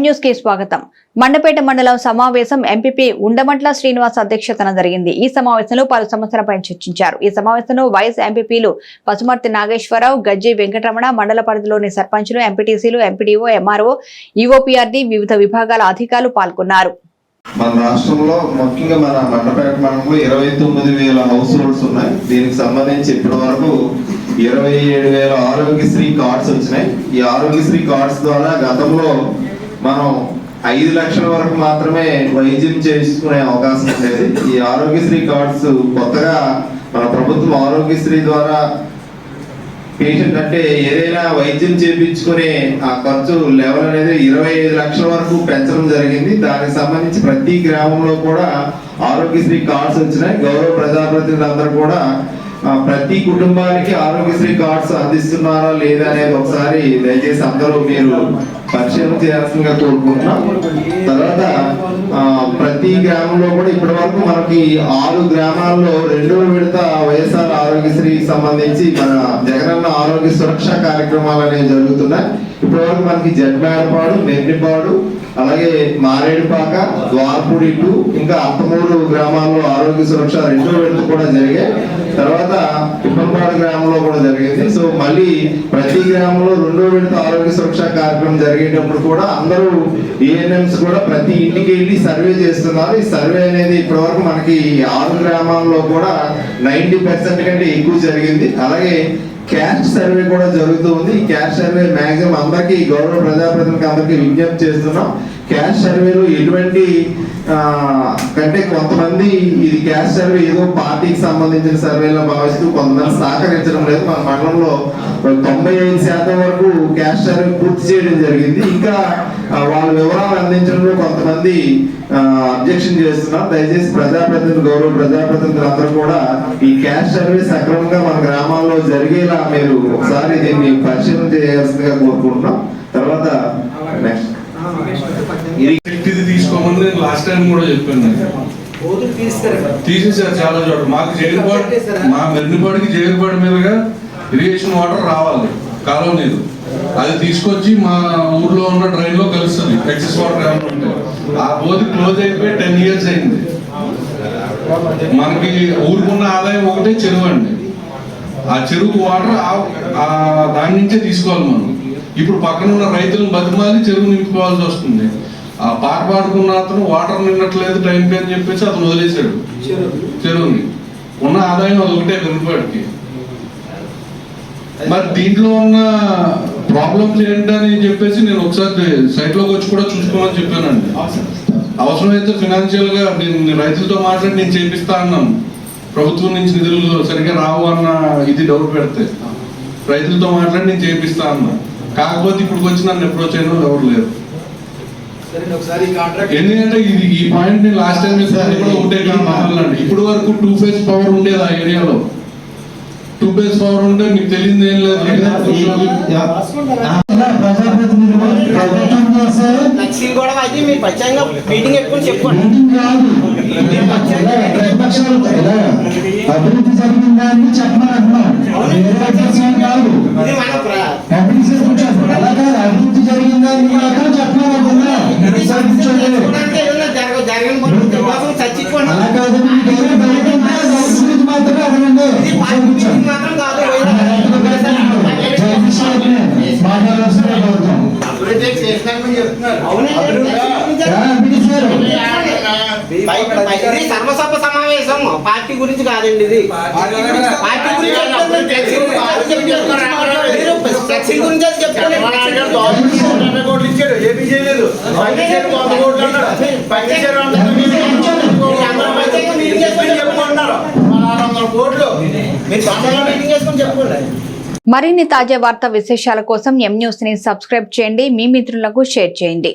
న్యూస్కి స్వాగతం. మండపేట మండలం సమావేశం ఎంపీపీ ఉండమంట్ల శ్రీనివాస్ అధ్యక్షతన జరిగింది. ఈ సమావేశంలో పలు సమస్యలపై చర్చించారు. ఈ సమావేశంలో వైస్ ఎంపీపీలు పసుమర్తి నాగేశ్వరరావు గజ్జి వెంకటరమణ మండల పరిధిలోని సర్పంచులు ఎంపీటీసీలు ఎంపీడీఓ ఎంఆర్ఓ ఈఓపీఆర్డి వివిధ విభాగాల అధికారులు పాల్గొన్నారు. మన రాష్ట్రంలో ముఖ్యంగా మన మండపేట మండలంలో ఇరవై తొమ్మిది వేల హౌస్ హోల్డ్స్ ఉన్నాయి. దీనికి సంబంధించి ఇప్పటి వరకు ఇరవై ఏడు వేల ఆరోగ్యశ్రీ కార్డ్స్ వచ్చినాయి. ఈ ఆరోగ్యశ్రీ కార్డ్స్ ద్వారా గతంలో మనం ఐదు లక్షల వరకు మాత్రమే వైద్యం చేసుకునే అవకాశం ఉండేది ఈ ఆరోగ్యశ్రీ కార్డ్స్ కొత్తగా మన ప్రభుత్వం ఆరోగ్యశ్రీ ద్వారా పేషెంట్ అంటే ఏదైనా వైద్యం చేయించుకునే ఆ ఖర్చు లెవెల్ అనేది ఇరవై ఐదు లక్షల వరకు పెంచడం జరిగింది. దానికి సంబంధించి ప్రతి గ్రామంలో కూడా ఆరోగ్యశ్రీ కార్డ్స్ వచ్చినాయి. గౌరవ ప్రజాప్రతినిధులందరూ కూడా ప్రతి కుటుంబానికి ఆరోగ్యశ్రీ కార్డ్స్ అందిస్తున్నారా లేదా అనేది ఒకసారి దయచేసి అందరూ మీరు పరిశీలన చేయాల్సిందిగా కోరుకుంటున్నాం. తర్వాత ప్రతి గ్రామంలో కూడా ఇప్పటి వరకు మనకి ఆరు గ్రామాల్లో రెండో విడత వైఎస్ఆర్ ఆరోగ్యశ్రీ సంబంధించి మన జగనన్న ఆరోగ్య సురక్ష కార్యక్రమాలు అనేవి జరుగుతున్నాయి. ఇప్పటి వరకు మనకి జడ్మేడపాడు మెర్నిపాడు అలాగే మారేడుపాక ద్వారపూడి ఇంకా అత్తమూరు గ్రామాల్లో ఆరోగ్య సురక్ష రెండో విడత కూడా జరిగాయి. తర్వాత ఇప్పలపాడు గ్రామంలో కూడా జరిగింది. సో మళ్ళీ ప్రతి గ్రామంలో రెండో విడత ఆరోగ్య సురక్ష కార్యక్రమం జరిగింది జరిగేటప్పుడు కూడా అందరూ ఏఎన్ఎంస్ కూడా ప్రతి ఇంటికి వెళ్ళి సర్వే చేస్తున్నారు. ఈ సర్వే అనేది ఇప్పటివరకు మనకి ఆరు గ్రామాల్లో కూడా నైంటీ పర్సెంట్ కంటే ఎక్కువ జరిగింది. అలాగే క్యాష్ సర్వే కూడా జరుగుతూ ఉంది. ఈ క్యాష్ సర్వే మాక్సిమం అందరికీ గౌరవ ప్రజాప్రతినిధులకు అందరికీ విజ్ఞప్తి చేస్తున్నాం. క్యాష్ సర్వేలో ఎటువంటి కంటే కొంతమంది ఇది క్యాస్ట్ సర్వే ఏదో పార్టీకి సంబంధించిన సర్వేలో భావిస్తూ కొంతమంది సహకరించడం లేదు. మన మండలంలో తొంభై ఐదు శాతం వరకు క్యాస్ట్ సర్వే పూర్తి చేయడం జరిగింది. ఇంకా వాళ్ళ వివరాలు అందించడంలో కొంతమంది అబ్జెక్షన్ చేస్తున్నారు. దయచేసి ప్రజాప్రతినిధులు గౌరవ ప్రజాప్రతినిధులు అందరూ కూడా ఈ క్యాస్ట్ సర్వే సక్రమంగా మన గ్రామాల్లో జరిగేలా మీరు ఒకసారి దీన్ని పరిశీలన చేయాల్సిందిగా కోరుకుంటున్నాం. తర్వాత నెక్స్ట్ ఇది తీసుకోమని నేను లాస్ట్ టైం కూడా చెప్పాను. తీసేసారు చాలా చోట్ల. మాకు జైలుపాడు మా మెరినిపాడికి జైలుపాడు మీదుగా ఇరిగేషన్ వాటర్ రావాలి. కాలువ నీరు అది తీసుకొచ్చి మా ఊర్లో ఉన్న డ్రైన్లో కలుస్తుంది. ఎక్సెస్ వాటర్ ఏమైనా ఉంటే. ఆ బోధి క్లోజ్ అయిపోయి టెన్ ఇయర్స్ అయింది. మనకి ఊరుకున్న ఆదాయం ఒకటే చెరువు అండి. ఆ చెరువు వాటర్ ఆ దాని నుంచే తీసుకోవాలి మనం. ఇప్పుడు పక్కన ఉన్న రైతులను బతిమాలి చెరువు నింపుకోవాల్సి వస్తుంది. ఆ పాట పాడుకున్న అతను వాటర్ నిండట్లేదు టైంకి అని చెప్పేసి అతను వదిలేశాడు. చెరువుని. ఉన్న ఆదాయం అది ఒకటే వెనుకబడికి మరి దీంట్లో ఉన్న ప్రాబ్లమ్స్ ఏంటని చెప్పేసి నేను ఒకసారి సైట్లోకి వచ్చి కూడా చూసుకోమని చెప్పానండి. అవసరమైతే ఫినాన్షియల్గా నేను రైతులతో మాట్లాడి నేను చేపిస్తా అన్నాను ప్రభుత్వం నుంచి నిధులు సరిగ్గా రావు అన్న ఇది డౌట్ పెడితే. రైతులతో మాట్లాడి నేను చేపిస్తా అన్నా. కాకపోతే ఇప్పుడు వచ్చి నన్ను అప్రోచ్ అయిన వాళ్ళు ఎవరు లేరు. ఎందుకంటే ఇది ఈ పాయింట్ నేను లాస్ట్ టైం కూడా ఉంటే కావాలండి ఇప్పుడు వరకు టూ ఫేజ్ పవర్ ఉండేది ఆ ఏరియాలో టూ ఫేజ్ పవర్ ఉంటే మీకు తెలియదు ఏం లేదు. ప్రభుత్వం చేసే లక్ష్మీ గొడవ సర్వసభ సమావేశం. పార్టీ గురించి కాదండి ఇది. పార్టీ గురించి చెప్తాను. గురించి చెప్తాను. మీరు ఏపీ చేయలేదు. మీరు మీటింగ్ మరిన్ని తాజా వార్తా విశేషాల కోసం ఎం న్యూస్ని సబ్స్క్రైబ్ చేయండి. మీ మిత్రులకు షేర్ చేయండి.